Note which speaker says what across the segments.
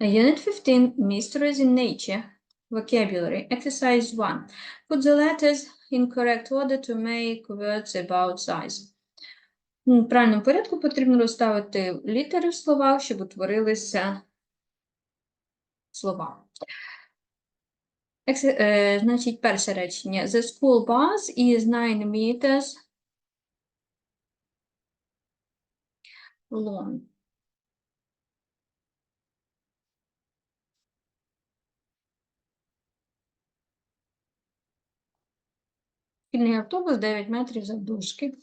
Speaker 1: Unit 15, Mysteries in Nature, Vocabulary, Exercise 1. Put the letters in correct order to make words about size. В правильному порядку потрібно розставити літери в словах, щоб утворилися слова. Ексе- е, значить, перше речення. The school bus is 9 meters long. Шкільний автобус 9 метрів завдовжки.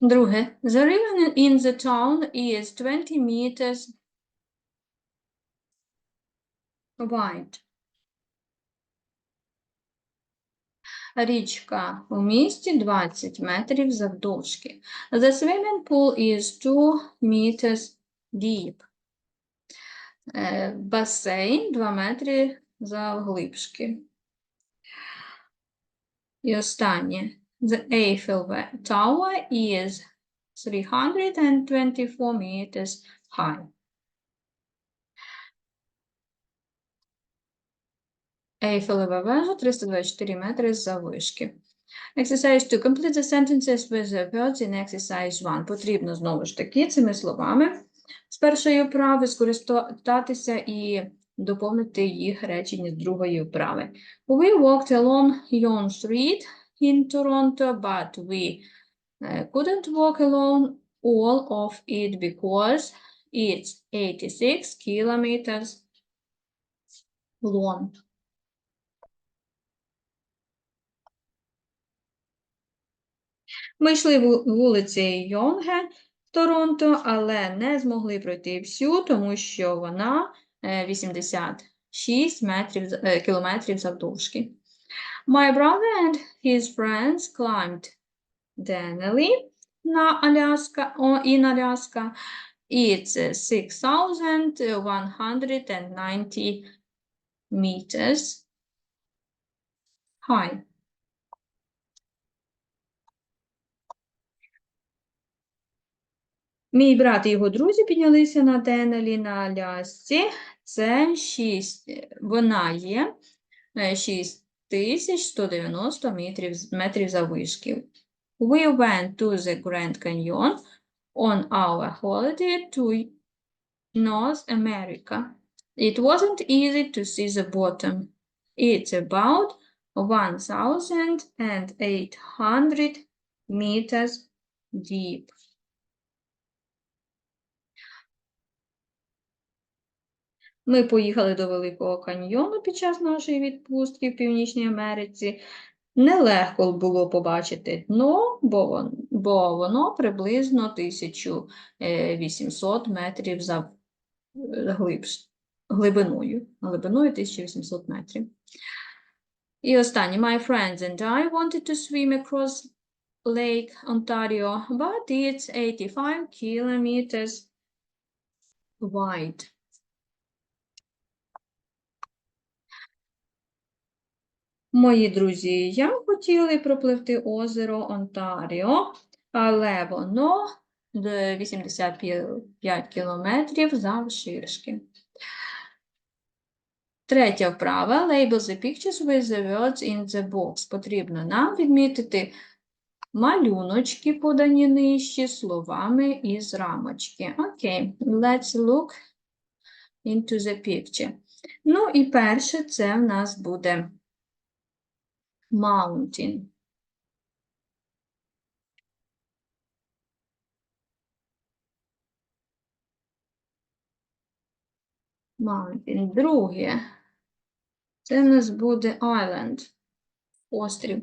Speaker 1: Друге. The river in the town is 20 meters wide. Річка у місті 20 метрів завдовжки. The swimming pool is 2 meters deep. Е, Басейн 2 метри завглибшки. І останнє. The Eiffel Tower is 324 meters high. Ейфелева вежа 324 метри заввишки. Exercise 2. Complete the sentences with the words in exercise 1. Потрібно знову ж таки цими словами з першої вправи скористатися і доповнити їх речення з другої вправи. We walked along Yon Street in Toronto, but we uh, couldn't walk along all of it because it's 86 kilometers long. Ми йшли ву- вулицею Йонге в Торонто, але не змогли пройти всю, тому що вона е, 86 метрів, з- е, кілометрів завдовжки. My brother and his friends climbed Denali на Аляска, in Alaska. It's е, 6,190 meters high. Мій брат і його друзі піднялися на Денелі на Алясці. Це 6, вона є е, 6190 метрів, з- метрів заввишки. We went to the Grand Canyon on our holiday to North America. It wasn't easy to see the bottom. It's about 1,800 meters deep. Ми поїхали до Великого каньйону під час нашої відпустки в Північній Америці. Нелегко було побачити дно, бо, бо воно приблизно 1800 метрів за е, глибш, глибиною. Глибиною 1800 метрів. І останнє. My friends and I wanted to swim across Lake Ontario, but it's 85 kilometers wide. Мої друзі я хотіли пропливти озеро Онтаріо, але воно 85 кілометрів завширшки. Третя вправа. Label the pictures with the words in the box. Потрібно нам відмітити малюночки, подані нижче, словами із рамочки. Окей, let's look into the picture. Ну і перше це в нас буде mountain. Mountain. Друге. Це в нас буде island. Острів.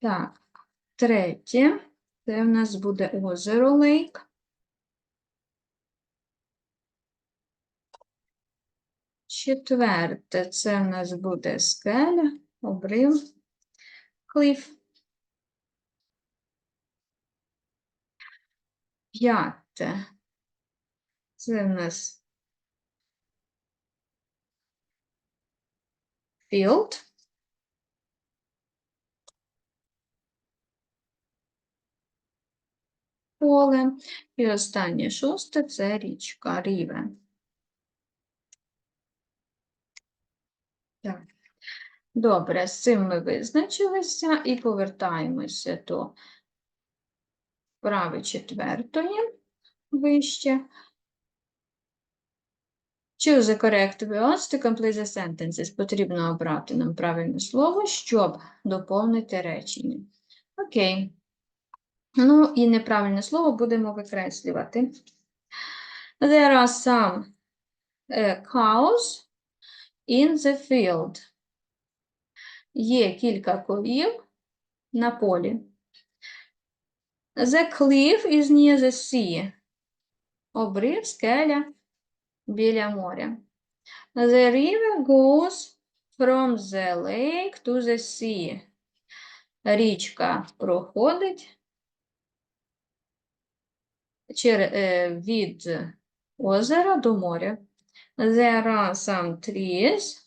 Speaker 1: Так. Третє. Це в нас буде озеро лейк. Четверте, це в нас буде скеля, обрив, клиф. П'яте, це в нас field. поле. І останнє шосте це річка Ріве. Так. Добре, з цим ми визначилися і повертаємося до вправи четвертої вище. Choose the correct words to complete the sentences. Потрібно обрати нам правильне слово, щоб доповнити речення. Окей. Ну і неправильне слово будемо викреслювати. There are some е, cows in the field. Є кілька корів на полі. The cliff is near the sea. Обрив, скеля біля моря. The river goes from the lake to the sea. Річка проходить е, від озера до моря. There are some trees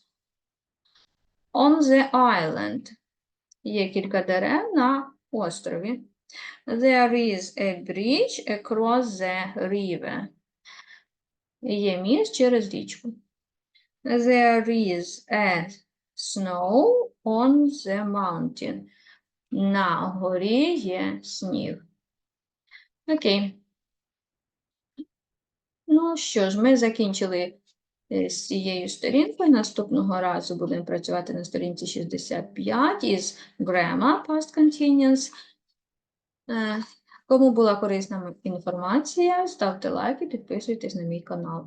Speaker 1: on the island. Є кілька дерев на острові. There is a bridge across the river. Є міст через річку. There is a snow on the mountain. На горі є сніг. Окей. Ну що ж, ми закінчили е, з цією сторінкою. Наступного разу будемо працювати на сторінці 65 із Grammar Past Continuous. Е, Кому була корисна інформація, ставте лайки, підписуйтесь на мій канал.